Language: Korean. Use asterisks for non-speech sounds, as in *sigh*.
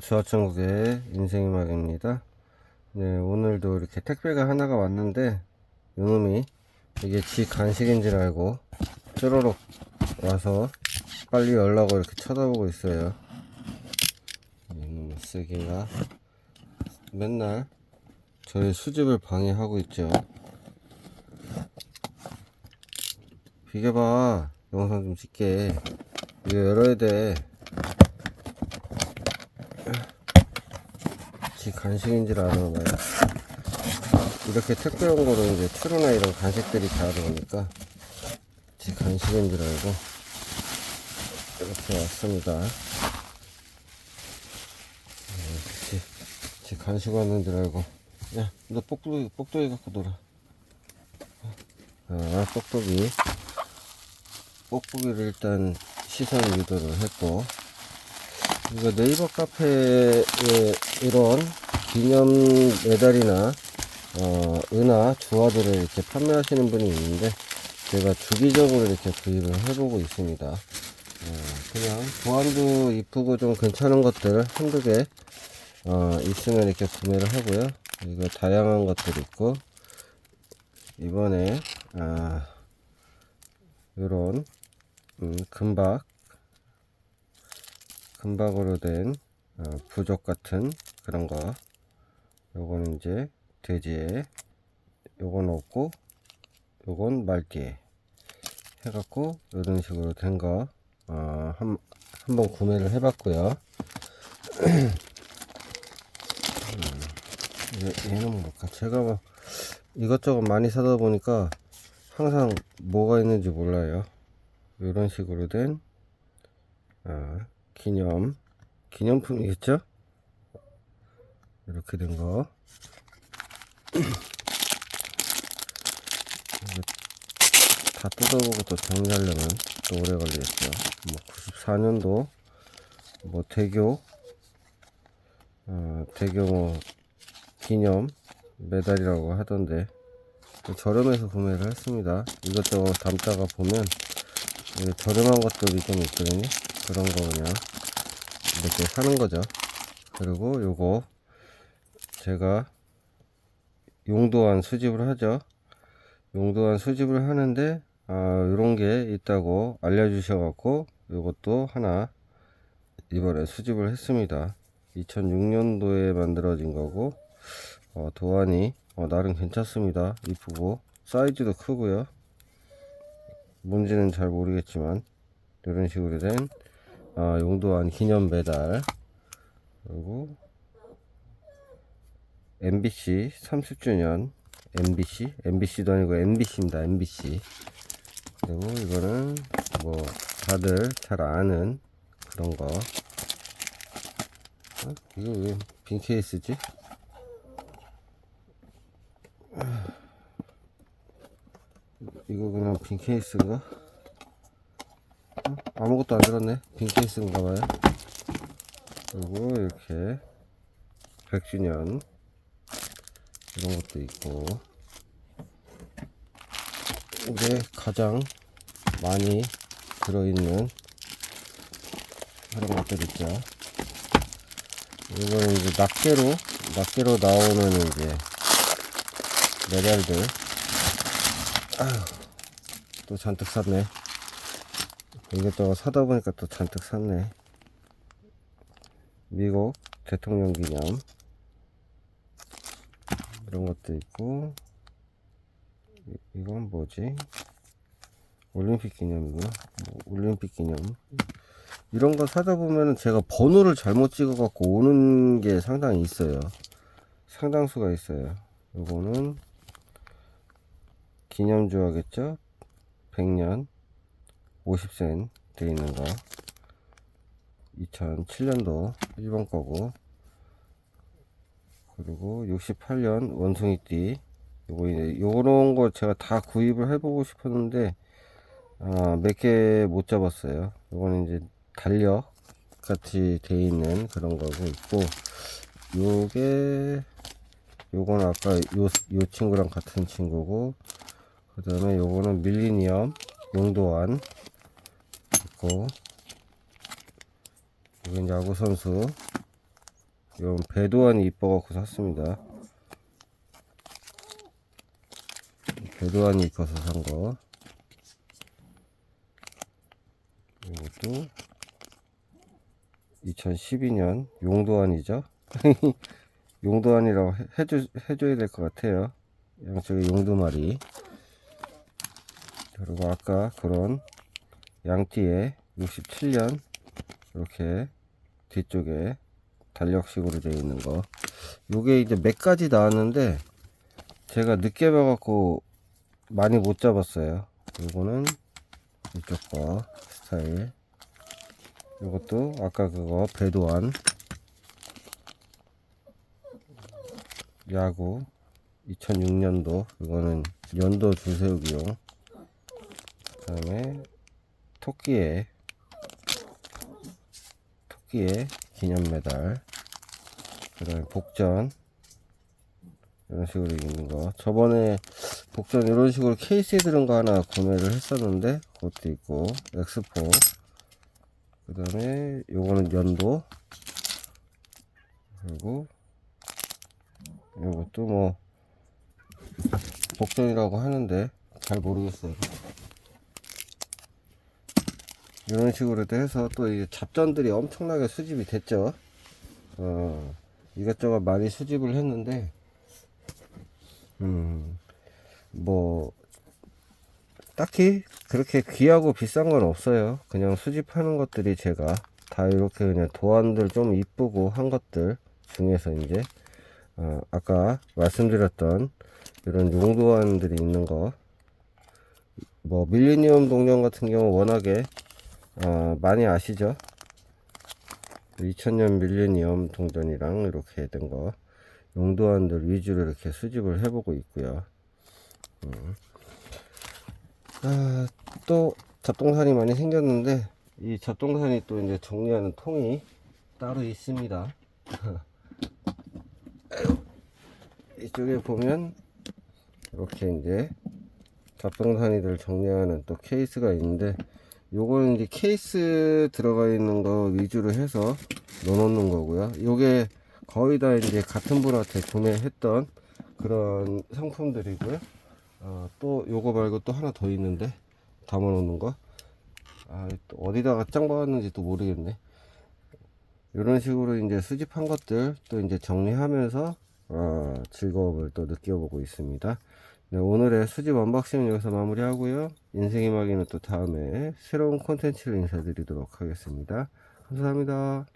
주하천국의 인생음악입니다. 네, 오늘도 이렇게 택배가 하나가 왔는데, 요놈이 이게 지 간식인 줄 알고, 쪼로록 와서 빨리 열라고 이렇게 쳐다보고 있어요. 이놈 쓰기가 맨날 저희 수집을 방해하고 있죠. 비켜봐. 영상 좀 찍게. 이거 열어야 돼. 지 간식인 줄 아는 거야. 이렇게 온 거로 이제 추루나 이런 간식들이 다 들어오니까 지 간식인 줄 알고 이렇게 왔습니다. 네, 지, 지 간식 왔는 줄 알고. 야, 너 뽁뽁이, 뽁뽁이 갖고 놀아. 아, 뽁뽁이. 뽁뽁이를 일단 시선 유도를 했고, 이거 네이버 카페에 이런 기념 메달이나 어, 은하 주화들을 이렇게 판매하시는 분이 있는데 제가 주기적으로 이렇게 구입을 해보고 있습니다. 어, 그냥 보안도 이쁘고 좀 괜찮은 것들 한두 개 어, 있으면 이렇게 구매를 하고요. 이거 다양한 것들 있고 이번에 아, 요런 음, 금박 금박으로 된 어, 부족 같은 그런 거 요거는 이제 돼지에 요건 없고 요건 말띠에 해갖고 이런 식으로 된거 어, 한, 한번 구매를 해봤고요. *clears throat* 음, 얘, 얘는 뭘까? 제가 뭐 이것저것 많이 사다 보니까 항상 뭐가 있는지 몰라요. 이런 식으로 된 어, 기념 기념품이겠죠? 이렇게 된 거. 다 뜯어보고 또 정리하려면 또 오래 걸리겠죠. 뭐 94년도 뭐 대교 어, 대교 뭐 기념 메달이라고 하던데 저렴해서 구매를 했습니다. 이것저것 담다가 보면 저렴한 것들이 좀 있거든요. 그런 거 그냥 이렇게 사는 거죠. 그리고 요거 제가 용도안 수집을 하죠. 용도안 수집을 하는데 아 요런 게 있다고 알려주셔 갖고 요것도 하나 이번에 수집을 했습니다. 2006년도에 만들어진 거고 어, 도안이 어, 나름 괜찮습니다. 이쁘고 사이즈도 크고요. 뭔지는 잘 모르겠지만 이런 식으로 된 아, 용도안 기념 메달 그리고 MBC 30주년 MBC MBC도 아니고 MBC입니다 MBC 그리고 이거는 뭐 다들 잘 아는 그런 거 어? 이거 왜 빈 케이스지? 이거 그냥 빈 케이스인가? 어? 아무것도 안 들었네. 빈 케이스인가 봐요. 그리고 이렇게 100주년 이런 것도 있고 이게 가장 많이 들어있는 그런 것들 있죠. 이거는 이제 낱개로 낱개로 나오는 이제 메달들 아휴, 또 잔뜩 샀네. 이것저것 사다 보니까 또 잔뜩 샀네. 미국 대통령 기념. 이런 것도 있고. 이- 이건 뭐지? 올림픽 기념이구나. 뭐 올림픽 기념. 이런 거 사다 보면은 제가 번호를 잘못 찍어 갖고 오는 게 상당히 있어요. 상당수가 있어요. 요거는 기념주 하겠죠? 100년 50센 돼 있는 거 2007년도 일본 거고 그리고 68년 원숭이띠. 요거 요런 거 제가 다 구입을 해보고 싶었는데 아, 몇 개 못 잡았어요. 요거는 이제 달력 같이 돼 있는 그런 거고 있고 요게 요건 아까 요, 요 친구랑 같은 친구고 그 다음에 요거는 밀리니엄 용도안 있고 이건 야구 선수 이건 배도안이 이뻐갖고 샀습니다. 배도안이 이뻐서 산 거. 이것도 2012년 용도안이죠. *laughs* 용도안이라고 해- 해줘, 해줘야 될 것 같아요. 양쪽에 용도말이. 그리고 아까 그런 양띠에 67년 이렇게 뒤쪽에 달력식으로 되어 있는 거. 요게 이제 몇 가지 나왔는데 제가 늦게 봐갖고 많이 못 잡았어요. 요거는 이쪽 거 스타일. 요것도 아까 그거 배도안 야구 2006년도 이거는 연도 줄세우기용 그 다음에 토끼의 토끼의 기념 메달. 그 다음에 복전. 이런 식으로 있는 거. 저번에 복전 이런 식으로 케이스에 들은 거 하나 구매를 했었는데 그것도 있고 엑스포. 그 다음에 요거는 연도. 그리고 요것도 뭐 복전이라고 하는데 잘 모르겠어요 이런 식으로 해서 또 잡전들이 엄청나게 수집이 됐죠 어, 이것저것 많이 수집을 했는데 음, 뭐 딱히 그렇게 귀하고 비싼 건 없어요. 그냥 수집하는 것들이 제가 다 이렇게 그냥 도안들 좀 이쁘고 한 것들 중에서 이제 어, 아까 말씀드렸던 이런 용도안들이 있는 거. 뭐 밀레니엄 동전 같은 경우 워낙에 어, 많이 아시죠? 2000년 밀레니엄 동전이랑 이렇게 된 거. 용도안들 위주로 이렇게 수집을 해보고 있고요. 음. 아, 또 잡동산이 많이 생겼는데 이 잡동산이 또 이제 정리하는 통이 따로 있습니다. *laughs* 이쪽에 보면 이렇게 이제 잡동사니들 정리하는 또 케이스가 있는데 요거는 이제 케이스 들어가 있는 거 위주로 해서 넣어놓는 거고요. 요게 거의 다 이제 같은 분한테 구매했던 그런 상품들이고요. 어, 또 요거 말고 또 하나 더 있는데 담아 놓는 거. 아, 또 어디다가 짱 박았는지 또 모르겠네. 이런 식으로 이제 수집한 것들 또 이제 정리하면서 어, 즐거움을 또 느껴보고 있습니다. 네, 오늘의 수집 언박싱은 여기서 마무리하고요. 인생의 막이는 또 다음에 새로운 콘텐츠를 인사드리도록 하겠습니다. 감사합니다.